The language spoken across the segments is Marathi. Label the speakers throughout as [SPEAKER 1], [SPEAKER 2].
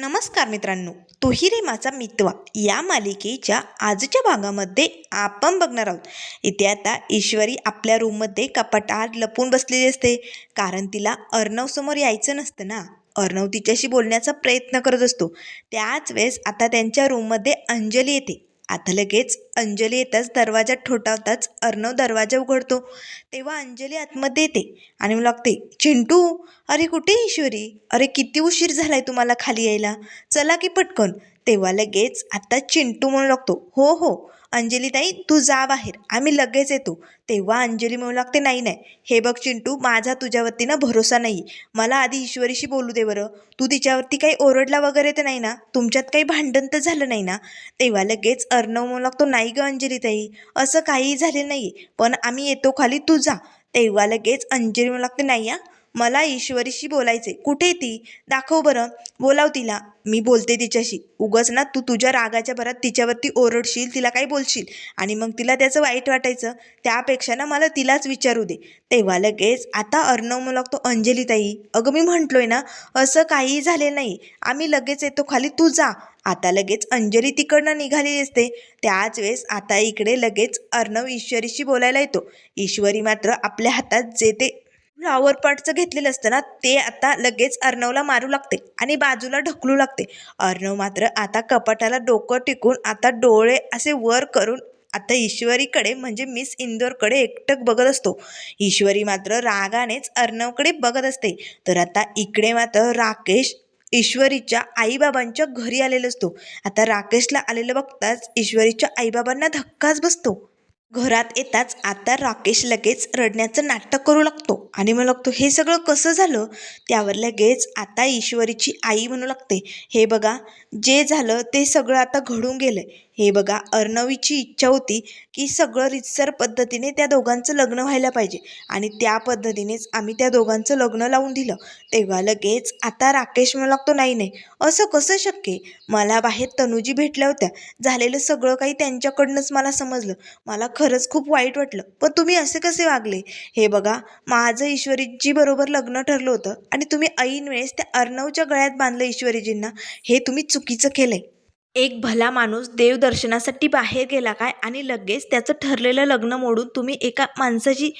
[SPEAKER 1] नमस्कार मित्रांनो तोही रे माझा मितवा. या मालिकेच्या आजच्या भागामध्ये आपण बघणार आहोत. इथे आता ईश्वरी आपल्या रूममध्ये कपाटात लपून बसलेली असते. कारण तिला अर्णवसमोर यायचं नसतं ना. अर्णव तिच्याशी बोलण्याचा प्रयत्न करत असतो. त्याच वेळेस आता त्यांच्या रूममध्ये अंजली येते. आता लगेच अंजली येताच दरवाजा ठोठावताच अर्णव दरवाजा उघडतो. तेव्हा अंजली आतमध्ये येते आणि मला लागते चिंटू अरे कुठे ईश्वरी? अरे किती उशीर झालाय तुम्हाला खाली यायला. चला की पटकन. तेव्हा लगेच आता चिंटू म्हणू लागतो हो हो अंजलीताई तू जा बाहेर. आम्ही लगेच येतो. तेव्हा अंजली म्हणू लागते नाही नाही. हे बघ चिंटू माझा तुझ्यावरतीनं भरोसा नाही मला आधी ईश्वरीशी बोलू दे बरं. तू तिच्यावरती काही ओरडला वगैरे तर नाही ना? तुमच्यात काही भांडण तर झालं नाही ना? तेव्हा लगेच अर्णव म्हणू लागतो नाही ग अंजलीताई असं काहीही झाले नाही पण आम्ही येतो खाली तू जा. तेव्हा लगेच अंजली म्हणू लागते नाही या मला ईश्वरीशी बोलायचे कुठे ती? दाखव बरं. बोलाव तिला. मी बोलते तिच्याशी. उगच ना तू तुझ्या रागाच्या भरात तिच्यावरती ओरडशील तिला काही बोलशील. आणि मग तिला त्याचं वाईट वाटायचं. त्यापेक्षा ना मला तिलाच विचारू दे. तेव्हा लगेच आता अर्णव म्हणू लागतो अंजलीताई. अगं मी म्हटलोय ना असं काहीही झाले नाही. आम्ही लगेच येतो खाली. तू जा. आता लगेच अंजली तिकडनं निघालेली असते. त्याच वेळेस आता इकडे लगेच अर्णव ईश्वरीशी बोलायला येतो. ईश्वरी मात्र आपल्या हातात जे ते फ्लॉवर पॉटचं घेतलेलं असतं ना ते आता लगेच अर्णवला मारू लागते आणि बाजूला ढकलू लागते. अर्णव मात्र आता कपाटाला डोकं टिकून आता डोळे असे वर करून आता ईश्वरीकडे म्हणजे मिस इंदोरकडे एकटक बघत असतो. ईश्वरी मात्र रागानेच अर्णवकडे बघत असते. तर आता इकडे मात्र राकेश ईश्वरीच्या आईबाबांच्या घरी आलेला असतो. आता राकेशला आलेलं बघताच ईश्वरीच्या आईबाबांना धक्काच बसतो. घरात येताच आता राकेश लगेच रडण्याचं नाटक करू लागतो. आणि म्हणू लागतो हे सगळं कसं झालं? त्यावर लगेच आता ईश्वरीची आई म्हणू लागते. हे बघा जे झालं ते सगळं आता घडून गेलं हे बघा अर्णवीची इच्छा होती की सगळं रितसर पद्धतीने त्या दोघांचं लग्न व्हायला पाहिजे. आणि त्या पद्धतीनेच आम्ही त्या दोघांचं लग्न लावून दिलं. तेव्हा लगेच आता राकेश मला लागतो नाही नाही असं कसं शक्य मला बाहेर तनुजी भेटल्या होत्या. झालेलं सगळं काही त्यांच्याकडनंच मला समजलं. मला खरंच खूप वाईट वाटलं. पण तुम्ही असे कसे वागले? हे बघा माझं ईश्वरीजी बरोबर लग्न ठरलं होतं आणि तुम्ही ऐन वेळेस त्या अर्णवच्या गळ्यात बांधलं ईश्वरीजींना. हे तुम्ही चुकीचं केलंय. एक भला माणूस देवदर्शनासाठी बाहेर गेला काय? आणि लगेच त्याचं ठरलेलं लग्न मोडून तुम्ही एका माणसाची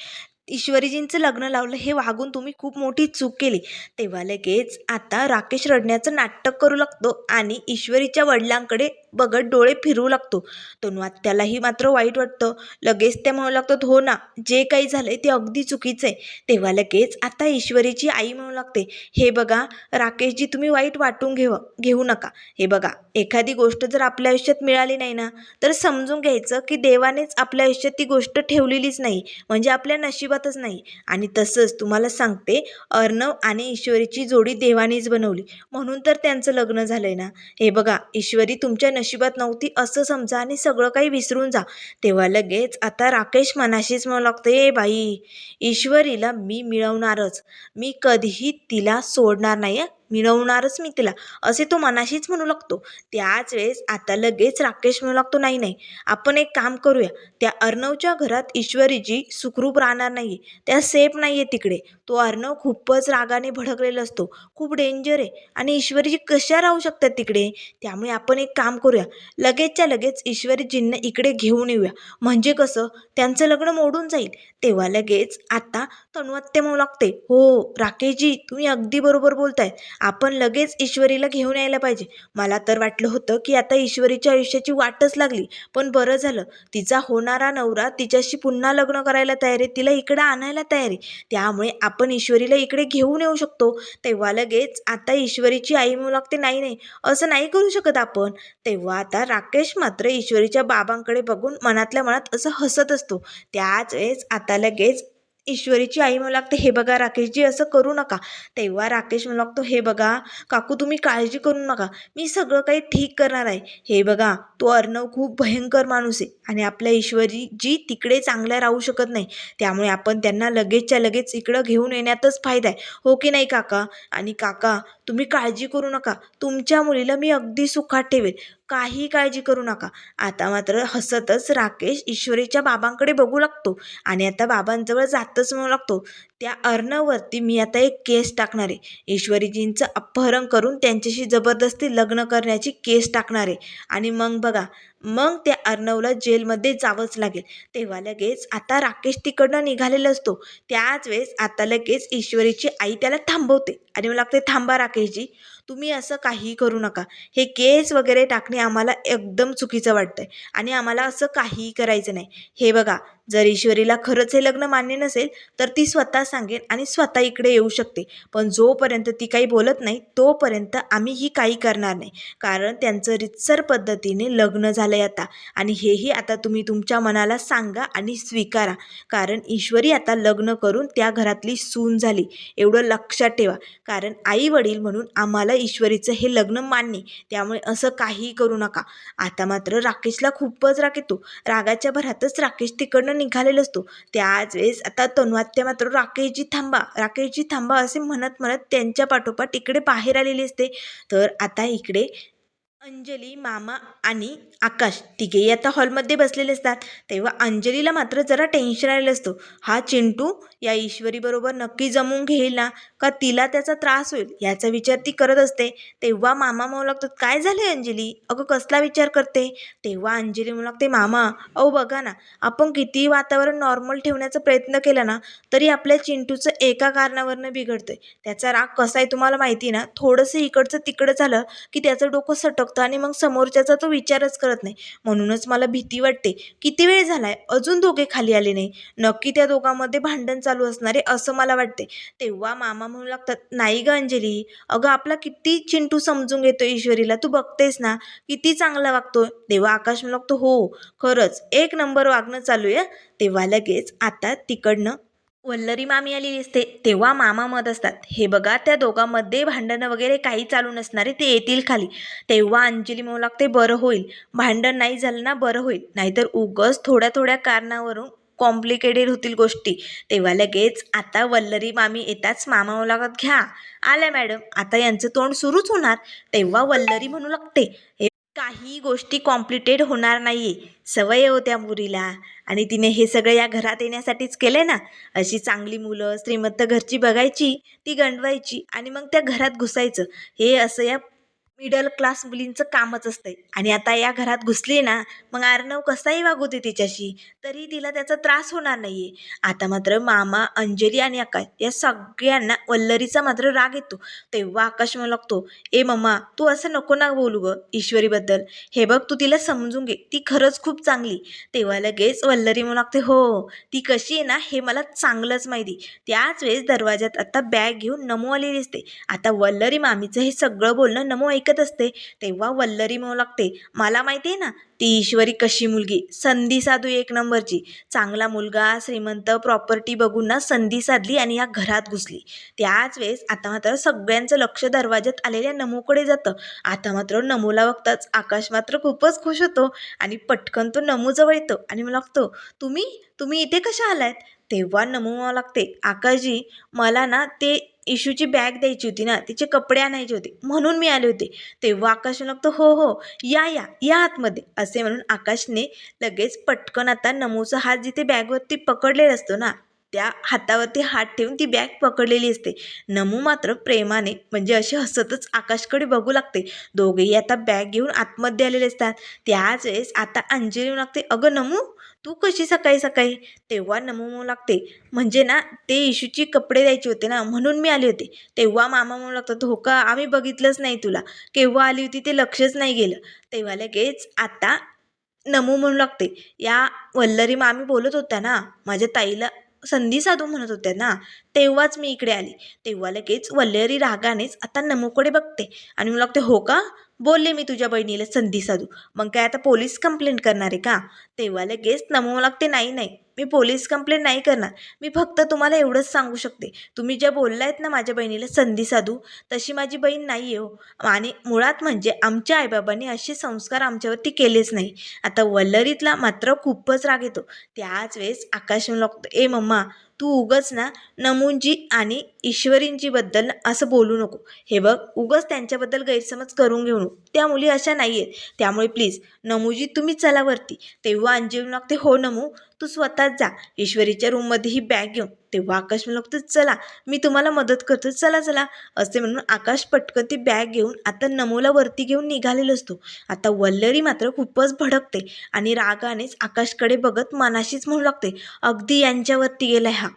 [SPEAKER 1] ईश्वरीजींचं लग्न लावलं हे वागून तुम्ही खूप मोठी चूक केली. तेव्हा लगेच आता राकेश रडण्याचं नाटक करू लागतो आणि ईश्वरीच्या वडिलांकडे बघत डोळे फिरवू लागतो. तनु त्यालाही मात्र वाईट वाटतं. लगेच ते म्हणू लागतात हो ना जे काही झालंय ते अगदी चुकीचं आहे. तेव्हा लगेच आता ईश्वरीची आई म्हणू लागते हे बघा राकेशजी तुम्ही वाईट वाटून घेव घेऊ नका. हे बघा एखादी गोष्ट जर आपल्या आयुष्यात मिळाली नाही ना तर समजून घ्यायचं की देवानेच आपल्या आयुष्यात ती गोष्ट ठेवलेलीच नाही. म्हणजे आपल्या नशिबात नशिबातच नाही. आणि तसंच तुम्हाला सांगते अर्णव आणि ईश्वरीची जोडी देवानेच बनवली. म्हणून तर त्यांचं लग्न झालंय ना. हे बघा ईश्वरी तुमच्या नशिबात नव्हती असं समजा आणि सगळं काही विसरून जा. तेव्हा लगेच आता राकेश मनाशीच म्हणू लागतं ए बाई ईश्वरीला मी मिळवणारच. मी कधीही तिला सोडणार नाही मिळवणारच मी तिला. असे तो मनाशीच म्हणू लागतो. त्याच वेळेस आता लगेच राकेश म्हणू लागतो नाही नाही आपण एक काम करूया. त्या अर्णवच्या घरात ईश्वरीजी सुखरूप राहणार नाही त्या सेफ नाही आहे तिकडे. तो अर्णव खूपच रागाने भडकलेला असतो. खूप डेंजर आहे. आणि ईश्वरीजी कशा राहू शकतात तिकडे? त्यामुळे आपण एक काम करूया. लगेचच्या लगेच ईश्वरीजींना इकडे घेऊन येऊया. म्हणजे कसं? त्यांचं लग्न मोडून जाईल. तेव्हा लगेच आता तनुआत्या मऊ लागते. हो राकेशजी तुम्ही अगदी बरोबर बोलताय. आपण लगेच ईश्वरीला घेऊन यायला पाहिजे. मला तर वाटलं होतं की आता ईश्वरीच्या आयुष्याची वाटच लागली. पण बरं झालं. तिचा होणारा नवरा तिच्याशी पुन्हा लग्न करायला तयार आहे तिला इकडं आणायला तयार. आहे त्यामुळे आपण ईश्वरीला इकडे घेऊन येऊ शकतो. तेव्हा लगेच आता ईश्वरीची आई म्हणू लागते नाही नाही असं नाही करू शकत आपण. तेव्हा आता राकेश मात्र ईश्वरीच्या बाबांकडे बघून मनातल्या मनात असं हसत असतो. त्याच वेळेस आता लगेच ईश्वरीची आई म्हणू लागते हे बघा राकेशजी असं करू नका. तेव्हा राकेश म्हणू लागतो हे बघा काकू तुम्ही काळजी करू नका. मी सगळं काही ठीक करणार आहे. हे बघा तो अर्णव खूप भयंकर माणूस आहे आणि आपल्या ईश्वरी जी तिकडे चांगल्या राहू शकत नाही. त्यामुळे आपण त्यांना लगेचच्या लगेच इकडं घेऊन येण्यातच फायदा आहे. हो की नाही काका? आणि काका तुम्ही काळजी करू नका. तुमच्या मुलीला मी अगदी सुखात ठेवेल काही काळजी करू नका. आता मात्र हसतच राकेश ईश्वरीच्या बाबांकडे बघू लागतो. आणि आता बाबांजवळ जातच म्हणू लागतो. त्या अर्णवरती मी आता एक केस टाकणार आहे. ईश्वरीजींचं अपहरण करून त्यांच्याशी जबरदस्ती लग्न करण्याची केस टाकणार आहे. आणि मग बघा मग त्या अर्णवला जेलमध्ये जावंच लागेल. तेव्हा लगेच आता राकेश तिकडनं निघालेला असतो. त्याच वेळेस आता लगेच ईश्वरीची आई त्याला थांबवते. आणि मला लागते थांबा राकेशजी तुम्ही असं काहीही करू नका. हे केस वगैरे टाकणे आम्हाला एकदम चुकीचं वाटतंय. आणि आम्हाला असं काहीही करायचं नाही. हे बघा जर ईश्वरीला खरंच हे लग्न मान्य नसेल तर ती स्वतः सांगेन आणि स्वतः इकडे येऊ शकते. पण जोपर्यंत ती काही बोलत नाही तोपर्यंत आम्ही ही काही करणार नाही. कारण त्यांचं रितसर पद्धतीने लग्न झालं आहे आता. आणि हेही आता तुम्ही तुमच्या मनाला सांगा आणि स्वीकारा. कारण ईश्वरी आता लग्न करून त्या घरातली सून झाली. एवढं लक्षात ठेवा. कारण आई वडील म्हणून आम्हाला ईश्वरीचं हे लग्न मान्य. आहे. त्यामुळे असं काहीही करू नका. आता मात्र राकेशला खूपच राग येतो. रागाच्या भरातच राकेश तिकडनं निघालेला असतो. त्याच वेळेस आता तनुआत्या मात्र राकेशजी थांबा. राकेशजी थांबा असे म्हणत म्हणत त्यांच्या पाठोपाठ इकडे बाहेर आलेली असते. तर आता इकडे अंजली मामा आणि आकाश तिघेही आता हॉलमध्ये बसलेले असतात. तेव्हा अंजलीला मात्र जरा टेन्शन आलेलं असतो. हा चिंटू या ईश्वरीबरोबर नक्की जमून घेईल ना? का तिला त्याचा त्रास होईल? याचा विचार ती करत असते. तेव्हा मामा म्हणू लागतात काय झालं अंजली? अगं कसला विचार करते? तेव्हा अंजली म्हणू लागते मामा अहो बघा ना आपण कितीही वातावरण नॉर्मल ठेवण्याचा प्रयत्न केला ना तरी आपल्या चिंटूचं एका कारणावरनं बिघडतंय. त्याचा राग कसा आहे तुम्हाला माहिती आहे ना? थोडंसं इकडचं तिकडं झालं की त्याचं डोकं सटक बघतो आणि मग समोरच्याचा तो विचारच करत नाही. म्हणूनच मला भीती वाटते किती वेळ झालाय? अजून दोघे खाली आले नाही. नक्की त्या दोघांमध्ये भांडण चालू असणारे असं मला वाटते. तेव्हा मामा म्हणू लागतात नाही ग अंजली अगं आपला किती चिंटू समजून घेतो ईश्वरीला तू बघतेस ना किती चांगला वागतो तेव्हा आकाश म्हणू लागतो हो खरंच एक नंबर वागणं चालू आहे तेव्हा लगेच आता तिकडनं वल्लरी मामी आलेली असते तेव्हा मामा मत असतात हे बघा त्या दोघांमध्ये भांडणं वगैरे काही चालू नसणारे ते येतील खाली. तेव्हा अंजली म्हणू लागते बरं होईल. भांडण नाही झालं ना बरं होईल. नाहीतर उगच थोड्या थोड्या कारणावरून कॉम्प्लिकेटेड होतील गोष्टी. तेव्हा लगेच आता वल्लरी मामी येताच मामा मुलाखत लागत घ्या. आल्या मॅडम. आता यांचं तोंड सुरूच होणार तेव्हा वल्लरी म्हणू लागते हे काही गोष्टी कॉम्प्लिटेड होणार नाही सवय हो त्या मुरीला आणि तिने हे सगळं या घरात येण्यासाठीच केलंय ना. अशी चांगली मुलं श्रीमंत घरची बघायची ती गंडवायची आणि मग त्या घरात घुसायचं. हे असं या मिडल क्लास मुलींचं कामच असतंय. आणि आता या घरात घुसली ना मग अर्णव कसाही वागू दे तिच्याशी तरी तिला त्याचा त्रास होणार नाहीये. आता मात्र मामा अंजली आणि आकाश या सगळ्यांना वल्लरीचा मात्र राग येतो. तेव्हा आकाश म्हणू लागतो ए मम्मा तू असं नको ना बोलू ग ईश्वरीबद्दल. हे बघ तू तिला समजून घे. ती खरंच खूप चांगली. तेव्हा लगेच वल्लरी म्हणू लागते हो ती कशी आहे ना हे मला चांगलंच माहिती. त्याच वेळेस दरवाज्यात आता बॅग घेऊन नमो आलेली असते. आता वल्लरी मामीचं हे सगळं बोलणं नमो ऐकत असते तेव्हा वल्लरी म्हणू लागते मला माहिती आहे ना ती ईश्वरी कशी मुलगी? संधी साधू एक नंबरची. चांगला मुलगा श्रीमंत प्रॉपर्टी बघून ना संधी साधली आणि या घरात घुसली. त्याच वेळेस आता मात्र सगळ्यांचं लक्ष दरवाज्यात आलेल्या नमूकडे जातं. आता मात्र नमूला बघताच आकाश मात्र खूपच खुश होतो आणि पटकन तो नमूजवळ येतो आणि मला लागतो तुम्ही? तुम्ही इथे कशा आलात तेव्हा नमू लागते आकाशजी मला ना ते इशूची बॅग द्यायची होती ना तिचे कपडे आणायचे होते. म्हणून मी आले होते. तेव्हा आकाश लागतो हो हो या या या आतमध्ये. असे म्हणून आकाशने लगेच पटकन आता नमूचा हात जिथे बॅगवरती पकडलेला असतो ना त्या हातावरती हात ठेवून ती बॅग पकडलेली असते. नमू मात्र प्रेमाने म्हणजे अशी हसतच आकाशकडे बघू लागते. दोघेही आता बॅग घेऊन आतमध्ये आलेले असतात. त्याच वेळेस आता अंजली येऊ लागते अगं नमू तू कशी सकाळी सकाळी? तेव्हा नमू म्हणू लागते म्हणजे ना ते इशूची कपडे द्यायचे होते ना म्हणून मी आले होते. तेव्हा मामा म्हणू लागतात हो का आम्ही बघितलंच नाही तुला. केव्हा आली होती ते लक्षच नाही गेलं. तेव्हा लगेच आता नमू म्हणू लागते या वल्लरी मामी बोलत होत्या ना माझ्या ताईला संधी साधू म्हणत होत्या ना तेव्हाच मी इकडे आली. तेव्हा लगेच वल्लरी रागानेच आता नमूकडे बघते. आणि मला लागते हो का? बोलले मी तुझ्या बहिणीला संधी साधू. मग काय आता पोलीस कंप्लेंट करणार आहे का? तेव्हा लगेच नमू लागते. नाही नाही. मी पोलीस कंप्लेंट नाही करणार. मी फक्त तुम्हाला एवढंच सांगू शकते. तुम्ही ज्या बोललायत ना माझ्या बहिणीला संधी साधू तशी माझी बहीण नाही आहे हो. आणि मुळात म्हणजे आमच्या आईबाबांनी असे संस्कार आमच्यावरती केलेच नाही. आता वल्लरीतला मात्र खूपच राग येतो. त्याच वेळेस आकाश म्हणू लागतो ए मम्मा तू उगच ना नमूंजी आणि ईश्वरींजीबद्दल असं बोलू नको. हे बघ उगच त्यांच्याबद्दल गैरसमज करून घेऊ नको. त्या मुली अशा नाही आहेत त्यामुळे प्लीज नमूजी तुम्ही चला वरती. तेव्हा अंजली लागते हो नमू तू स्वतःच जा. ईश्वरीच्या रूममध्ये ही बॅग घेऊन. तेव्हा आकाश म्हणू लागतो चला. मी तुम्हाला मदत करतो. चला चला. असे म्हणून आकाश पटकन ती बॅग घेऊन आता नमूला वरती घेऊन निघालेला असतो. आता वल्लरी मात्र खूपच भडकते आणि रागानेच आकाशकडे बघत मनाशीच म्हणू लागते अगदी यांच्यावरती गेलाय हा.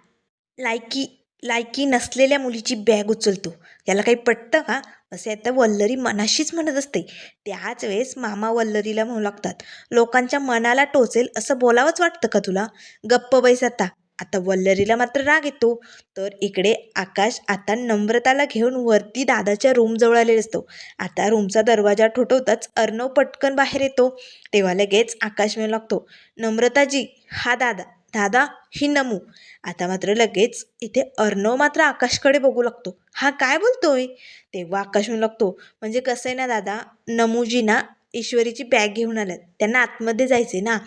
[SPEAKER 1] लायकी लायकी नसलेल्या मुलीची बॅग उचलतो. याला काही पटतं का? असे आता वल्लरी मनाशीच म्हणत असते. त्याच वेळेस मामा वल्लरीला म्हणू लागतात लोकांच्या मनाला टोचेल असं बोलावंच वाटतं का तुला? गप्प बैस आता. आता वल्लरीला मात्र राग येतो. तर इकडे आकाश आता नम्रताला घेऊन वरती दादाच्या रूमजवळ आलेला असतो. आता रूमचा दरवाजा ठोठवताच अर्णव पटकन बाहेर येतो. तेव्हा लगेच आकाश मिळू लागतो नम्रताजी हा दादा. दादा ही नमू. आता मात्र लगेच इथे अर्णव मात्र आकाशकडे बघू लागतो. हा काय बोलतोय? तेव्हा आकाश म्हणू लागतो. म्हणजे कसं आहे ना दादा नमूजी ना ईश्वरीची बॅग घेऊन आल्यात. त्यांना आतमध्ये जायचे ना.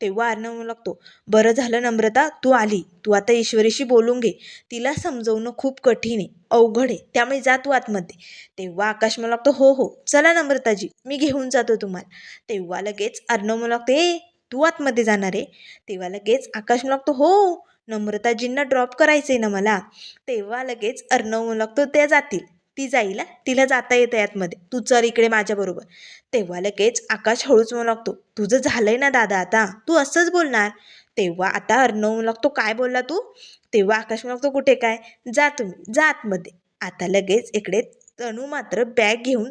[SPEAKER 1] तेव्हा अर्णव म्हणू लागतो बरं झालं नम्रता तू आली. तू आता ईश्वरीशी बोलून घे. तिला समजवणं खूप कठीण आहे अवघड आहे. त्यामुळे जा तू आतमध्ये. तेव्हा आकाश म्हणू लागतो हो हो. चला नम्रताजी मी घेऊन जातो तुम्हाला. तेव्हा लगेच अर्णव म्हणू लागतो ए तू आतमध्ये जाणार. आहे तेव्हा लगेच आकाश म्हणू लागतो हो नम्रताजींना ड्रॉप करायचं आहे ना मला. तेव्हा लगेच अर्णव म्हणू लागतो त्या जातील. ती जाईल तिला जाता येतं आतमध्ये तू चल इकडे माझ्याबरोबर तेव्हा लगेच आकाश हळूच म्हणू लागतो तुझं झालंय ना दादा आता? तू असंच बोलणार? तेव्हा आता अर्णव म्हणू लागतो काय बोलला तू? तेव्हा आकाश म्हणू लागतो कुठे काय? जा तुम्ही जा आतमध्ये. आता लगेच इकडे तणू मात्र बॅग घेऊन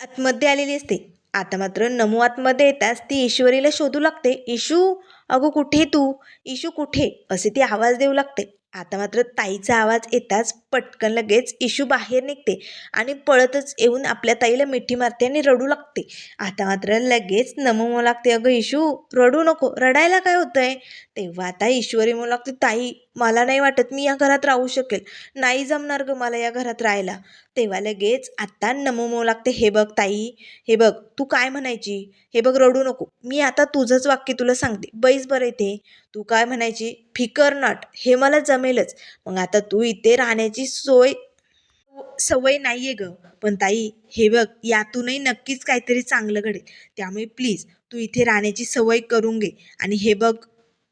[SPEAKER 1] आतमध्ये आलेली असते. आता मात्र नमू आतमध्ये येताच ती ईश्वरीला शोधू लागते इशू अगं कुठे तू? इशू कुठे? असे ती आवाज देऊ लागते. आता मात्र ताईचा आवाज येताच पटकन लगेच इशू बाहेर निघते आणि पळतच येऊन आपल्या ताईला मिठी मारते आणि रडू लागते. आता मात्र लगेच नमू म्हणू लागते अगं इशू रडू नको रडायला काय होतंय? तेव्हा आता ईश्वरी म्हणू लागते ताई मला नाही वाटत मी या घरात राहू शकेल. नाही जमणार गं मला या घरात राहायला. तेव्हा लगेच आत्ता नमो लागते. हे बघ ताई हे बघ तू काय म्हणायची? हे बघ रडू नको. मी आता तुझंच वाक्य तुला सांगते. बैस बरं इथे. तू काय म्हणायची? फिकर नट. हे मला जमेलच. मग आता तू इथे राहण्याची सोय सवय नाही आहे ग. पण ताई हे बघ यातूनही नक्कीच काहीतरी चांगलं घडेल. त्यामुळे प्लीज तू इथे राहण्याची सवय करून घे. आणि हे बघ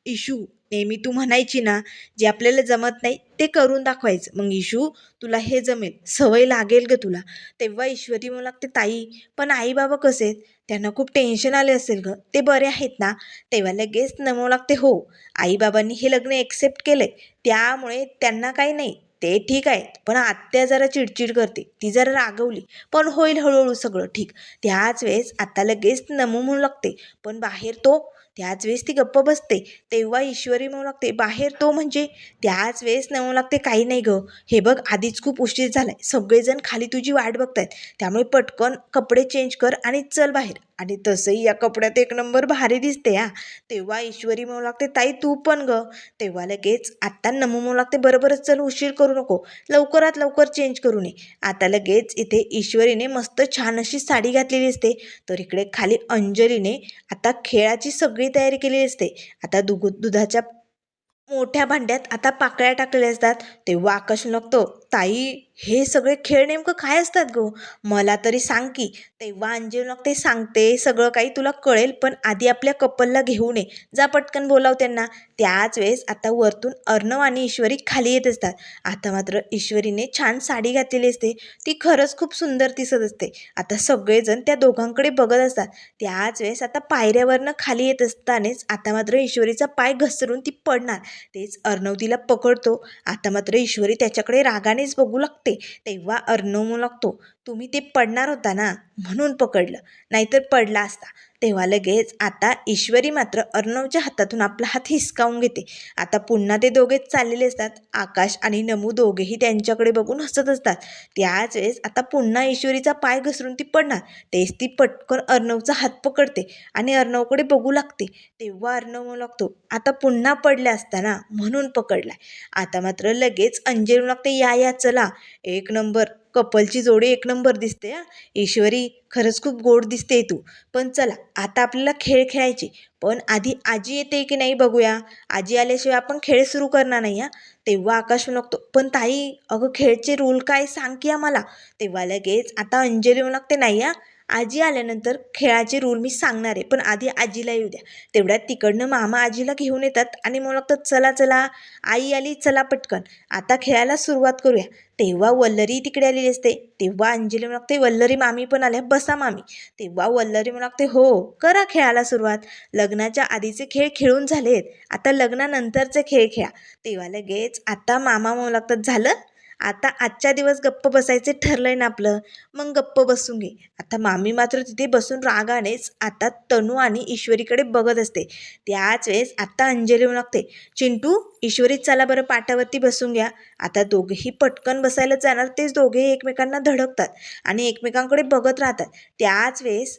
[SPEAKER 1] इशू नेहमी तू म्हणायची ना जे आपल्याला जमत नाही ते करून दाखवायचं. मग इशू तुला हे जमेल सवय लागेल ग तुला. तेव्हा ईश्वरी म्हणू लागते ताई पण आई बाबा कसे आहेत? त्यांना खूप टेन्शन आले असेल ग. ते बरे आहेत ना? तेव्हा लगेच नमवू लागते हो आईबाबांनी हे लग्न एक्सेप्ट केलं आहे त्यामुळे त्यांना काही नाही. ते ठीक आहे पण आत्या जरा चिडचिड करते. ती जरा रागवली. पण होईल हळूहळू सगळं ठीक. त्याच वेळेस आता लगेच नमू म्हणू लागते पण बाहेर तो त्याच वेळेस ती गप्प बसते. तेव्हा ईश्वरी म्हणू लागते बाहेर तो म्हणजे? त्याच वेळेस नमू लागते काही नाही गं. हे बघ आधीच खूप उशीर झालाय. सगळेजण खाली तुझी वाट बघतायत. त्यामुळे पटकन कपडे चेंज कर आणि चल बाहेर. आणि तसंही या कपड्यात एक नंबर भारी दिसते हा. तेव्हा ईश्वरी म्हणू लागते ताई तू पण ग. तेव्हा लगेच आत्ता नमू म्हणू लागते बरोबरच चल उशीर करू नको. लवकरात लवकर चेंज करू नये आता लगेच इथे ईश्वरीने मस्त छान अशी साडी घातलेली असते. तर इकडे खाली अंजलीने आता खेळाची सगळी तयारी केलेली असते. आता दुगु दुधाच्या मोठ्या भांड्यात आता पाकळ्या टाकलेल्या असतात. तेव्हा आकर्षण लागतो ताई हे सगळे खेळ नेमकं काय असतात गो? मला तरी सांग की तेव्हा अंजली ते सांगते सगळं काही तुला कळेल पण आधी आपल्या कपलला घेऊन ये जा पटकन बोलाव त्यांना. त्याच वेळेस आता वरतून अर्णव आणि ईश्वरी खाली येत असतात. आता मात्र ईश्वरीने छान साडी घातलेली असते. ती खरंच खूप सुंदर दिसत असते. आता सगळेजण त्या दोघांकडे बघत असतात. त्याच वेळेस आता पायऱ्यावरनं खाली येत असतानाच आता मात्र ईश्वरीचा पाय घसरून ती पडणार. तेच अर्णव तिला पकडतो. आता मात्र ईश्वरी त्याच्याकडे रागानेच बघू लागते. तेव्हा अर्णव म्हणू लागतो तुम्ही ते पडणार होता ना? म्हणून पकडलं. नाहीतर पडला असता. तेव्हा लगेच आता ईश्वरी मात्र अर्णवच्या हातातून आपला हात हिसकावून घेते. आता पुन्हा ते दोघेच चाललेले असतात. आकाश आणि नमू दोघेही त्यांच्याकडे बघून हसत असतात. त्याच वेळेस आता पुन्हा ईश्वरीचा पाय घसरून ती पडणार. तेच ती पटकन अर्णवचा हात पकडते आणि अर्णवकडे बघू लागते. तेव्हा अर्णव म्हणू लागतो आता पुन्हा पडल्या असताना म्हणून पकडलाय. आता मात्र लगेच अंजेरू लागते या या चला. एक नंबर. कपलची जोडी एक नंबर दिसते हा. ईश्वरी खरंच खूप गोड दिसते तू. पण चला आता आपल्याला खेळ खेळायचे. पण आधी आजी येते की नाही बघूया. आजी आल्याशिवाय आपण खेळ सुरू करणार नाही हा. तेव्हा आकाश लागतो पण ताई अगं खेळचे रूल काय सांग की आम्हाला? तेव्हा लगेच आता अंजली म्हणू लागते नाही हा. आजी आल्यानंतर खेळाचे रूल मी सांगणार आहे. पण आधी आजीला येऊ द्या. तेवढ्यात तिकडनं मामा आजीला घेऊन येतात आणि मग लागतं चला चला आई आली चला पटकन. आता खेळायला सुरुवात करूया. तेव्हा वल्लरी तिकडे आलेली असते. तेव्हा अंजली लागते वल्लरी मामी पण आल्या बसा मामी. तेव्हा वल्लरी लागते हो करा खेळायला सुरुवात. लग्नाच्या आधीचे खेळ खेळून झालेत. आता लग्नानंतरचे खेळ खेळा. तेव्हा लगेच आता मामा म्हणू लागतात झालं? आता आजच्या दिवस गप्प बसायचे ठरलं आहे ना आपलं. मग गप्प बसून घे. आता मामी मात्र तिथे बसून रागानेच आता तनू आणि ईश्वरीकडे बघत असते. त्याच वेळेस आता अंजली म्हणू लागते. चिंटू ईश्वरीच चला बरं पाटावरती बसून घ्या. आता दोघेही पटकन बसायला जाणार तेच दोघेही एकमेकांना धडकतात आणि एकमेकांकडे बघत राहतात. त्याच वेळेस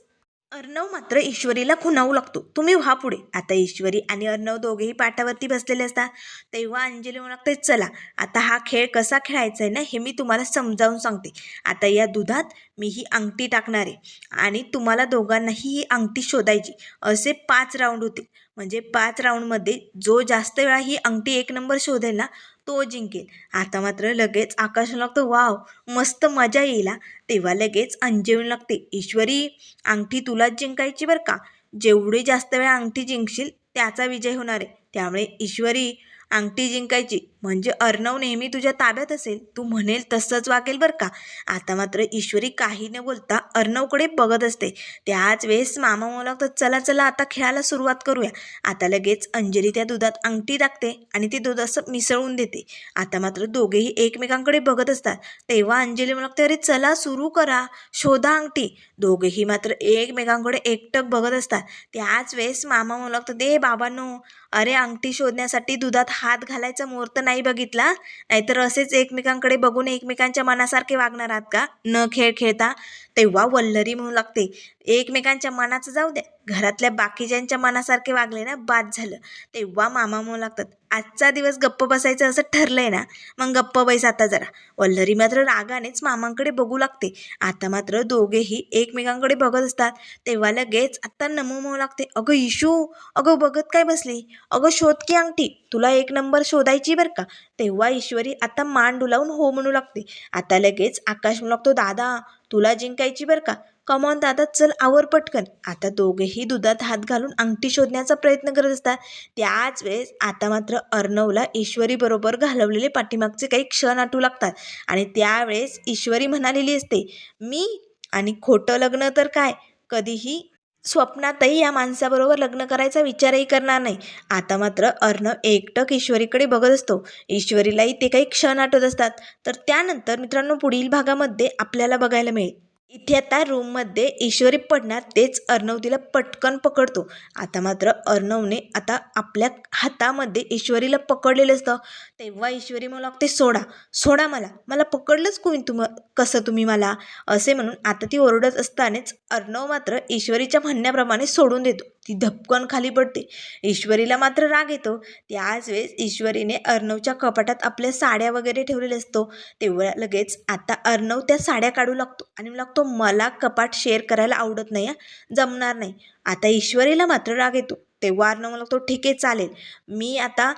[SPEAKER 1] अर्णव मात्र ईश्वरीला खुणावू लागतो. तुम्ही व्हा पुढे. आता ईश्वरी आणि अर्णव दोघेही पाटावरती बसलेले असतात. तेव्हा अंजली म्हणू लागते चला आता हा खेळ कसा खेळायचा आहे ना हे मी तुम्हाला समजावून सांगते. आता या दुधात मी ही अंगठी टाकणार आहे आणि तुम्हाला दोघांनाही ही अंगठी शोधायची. असे पाच राऊंड होतील म्हणजे पाच राऊंडमध्ये जो जास्त वेळा ही अंगठी एक नंबर शोधेल ना तो जिंकेल. आता मात्र लगेच आकाश लागतो वाव मस्त मजा येईल तेव्हा लगेच अंजेवून लागते ईश्वरी अंगठी तुलाच जिंकायची बरं का? जेवढी जास्त वेळा अंगठी जिंकशील त्याचा विजय होणार आहे. त्यामुळे ईश्वरी अंगठी जिंकायची. म्हणजे अर्णव नेहमी तुझ्या ताब्यात असेल. तू म्हणेल तसंच वागेल बरं का. आता मात्र ईश्वरी काही न बोलता अर्णवकडे बघत असते. त्याच वेळेस मामा म्हणू तर चला चला आता खेळायला सुरुवात करूया. आता लगेच अंजली त्या दुधात अंगठी टाकते आणि ती दूध असं मिसळून देते. आता मात्र दोघेही एकमेकांकडे बघत असतात. तेव्हा अंजली म्हणू लागते अरे चला सुरू करा. शोधा अंगठी. दोघेही मात्र एकमेकांकडे एकटक बघत असतात. त्याच वेळेस मामा म्हणू दे बाबांनो. अरे अंगठी शोधण्यासाठी दुधात हात घालायचा मुहूर्त नाही बघितला. नाहीतर असेच एकमेकांकडे बघून एकमेकांच्या मनासारखे वागणार आहात का? न खेळ खेळता. तेव्हा वल्लरी म्हणू लागते. एकमेकांच्या मनाचं जाऊ द्या. घरातल्या बाकीच्यांच्या मनासारखे वागले ना बाद झालं. तेव्हा मामा म्हणू लागतात आजचा दिवस गप्प बसायचं असं ठरलंय ना. मग गप्प बैस आता जरा. वल्लरी मात्र रागानेच मामांकडे बघू लागते. आता मात्र दोघेही एकमेकांकडे बघत असतात. तेव्हा लगेच आता नमू म्हणू लागते अगं इशू अगं बघत काय बसली? अगं शोध की अंगठी तुला एक नंबर शोधायची बरं का? तेव्हा ईश्वरी आता मान डुलावून हो म्हणू लागते. आता लगेच आकाश म्हणू लागतो दादा तुला जिंकायची बरं का? कमॉन दादा चल आवर पटकन. आता दोघेही दुधात हात घालून अंगठी शोधण्याचा प्रयत्न करत असतात. त्याच वेळेस आता मात्र अर्णवला ईश्वरी बरोबर घालवलेले पाठीमागचे काही क्षण आठवू लागतात. आणि त्यावेळेस ईश्वरी म्हणालेली असते मी आणि खोटं लग्न तर काय? कधीही स्वप्नातही या माणसाबरोबर लग्न करायचा विचारही करणार नाही. आता मात्र अर्णव एकटक ईश्वरीकडे बघत असतो. ईश्वरीलाही ते काही क्षण आठवत असतात. तर त्यानंतर मित्रांनो पुढील भागामध्ये आपल्याला बघायला मिळेल. इथे आता रूममध्ये ईश्वरी पडणार तेच अर्णव तिला पटकन पकडतो. आता मात्र अर्णवने आता आपल्या हातामध्ये ईश्वरीला पकडलेलं असतं. तेव्हा ईश्वरी मला लागते सोडा सोडा मला मला पकडलंच कोणी तुम कसं तुम्ही मला? असे म्हणून आता ती ओरडत असतानाच अर्णव मात्र ईश्वरीच्या म्हणण्याप्रमाणे सोडून देतो. ती धपकन खाली पडते. ईश्वरीला मात्र राग येतो. त्याच वेळेस ईश्वरीने अर्णवच्या कपाटात आपल्या साड्या वगैरे ठेवलेल्या असतो. तेव्हा लगेच आता अर्णव त्या साड्या काढू लागतो आणि लागतो तो मला कपाट शेअर करायला आवडत नाही जमणार नाही. आता ईश्वरीला मात्र राग येतो. तेव्हा अर्णव मला तो ठीक आहे चालेल. मी आता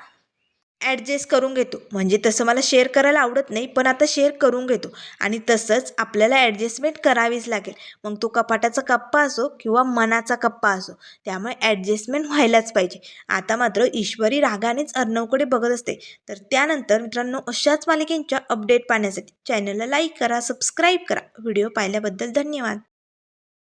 [SPEAKER 1] ॲडजस्ट करून घेतो. म्हणजे तसं मला शेअर करायला आवडत नाही पण आता शेअर करून घेतो. आणि तसंच आपल्याला ॲडजस्टमेंट करावीच लागेल. मग तो कपाटाचा कप्पा असो किंवा मनाचा कप्पा असो त्यामुळे ॲडजस्टमेंट व्हायलाच पाहिजे. आता मात्र ईश्वरी रागानेच अर्णवकडे बघत असते. तर त्यानंतर मित्रांनो अशाच मालिकेंच्या अपडेट पाहण्यासाठी चॅनलला लाईक करा सबस्क्राईब करा. व्हिडिओ पाहिल्याबद्दल धन्यवाद.